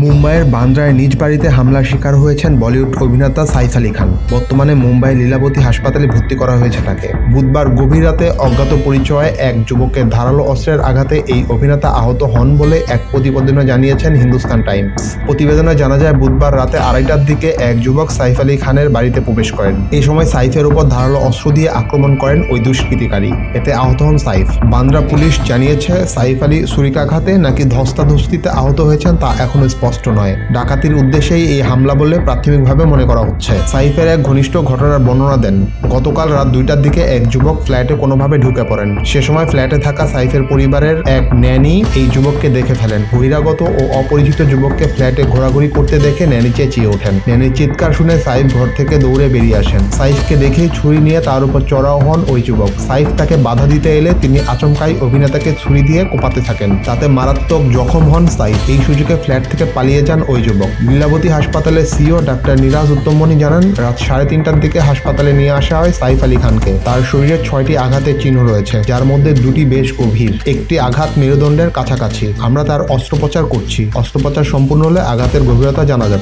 মুম্বাইয়ের বান্দ্রায় নিজ বাড়িতে হামলার শিকার হয়েছেন বলিউড অভিনেতা সাইফ আলী খান। বর্তমানে মুম্বাই লীলাবতী হাসপাতালে ভর্তি করা হয়েছে তাকে। বুধবার গভীর রাতে অজ্ঞাত পরিচয়ে এক যুবকের ধারালো অস্ত্রের আঘাতে এই অভিনেতা আহত হন বলে এক প্রতিবেদনে জানিয়েছেন হিন্দুস্তান টাইমস। প্রতিবেদনে জানা যায়, বুধবার রাতে আড়াইটার দিকে এক যুবক সাইফ আলী খানের বাড়িতে প্রবেশ করেন। এই সময় সাইফের উপর ধারালো অস্ত্র দিয়ে আক্রমণ করেন ওই দুষ্কৃতিকারী। এতে আহত হন সাইফ। বান্দ্রা পুলিশ জানিয়েছে, সাইফ আলী ছুরিকাঘাতে নাকি ধস্তাধস্তিতে আহত হয়েছেন তা এখনও স্পষ্ট নয়। ডাকাতির উদ্দেশ্যেই এই হামলা বলে প্রাথমিকভাবে মনে করা হচ্ছে। সাইফের এক ঘনিষ্ঠ ঘটনার বর্ণনা দেন। গতকাল রাত দুইটার দিকে এক যুবক ফ্ল্যাটে কোনোভাবে ঢুকে পড়েন। সে সময় ফ্ল্যাটে থাকা সাইফের পরিবারের এক ন্যানি এই যুবককে দেখে ফেলেন। বহিরাগত ও অপরিচিত যুবককে ফ্ল্যাটে ঘোরাঘুরি করতে দেখে ন্যানি চেঁচিয়ে ওঠেন। ন্যানির চিৎকার শুনে সাইফ ঘর থেকে দৌড়ে বেরিয়ে আসেন। সাইফকে দেখেই ছুরি নিয়ে তার উপর চড়াও হন ওই যুবক। সাইফ তাকে বাধা দিতে এলে তিনি আচমকাই অভিনেতাকে ছুরি দিয়ে কোপাতে থাকেন। তাতে মারাত্মক জখম হন সাইফ। এই সুযোগে ফ্ল্যাট থেকে পালিয়ে যান ওই যুবক। লীলাবতী হাসপাতালের সিও ডাক্তার নিরাজ উত্তমমণি জানান, রাত সাড়ে তিনটার দিকে হাসপাতালে নিয়ে আসা হয় সাইফ আলী খানকে। তার শরীরে ছয়টি আঘাতের চিহ্ন রয়েছে, যার মধ্যে দুটি বেশ গভীর। একটি আঘাত মেরুদণ্ডের কাছাকাছি। আমরা তার অস্ত্রোপচার করছি। অস্ত্রোপচার সম্পূর্ণ হলে আঘাতের গভীরতা জানা যাবে।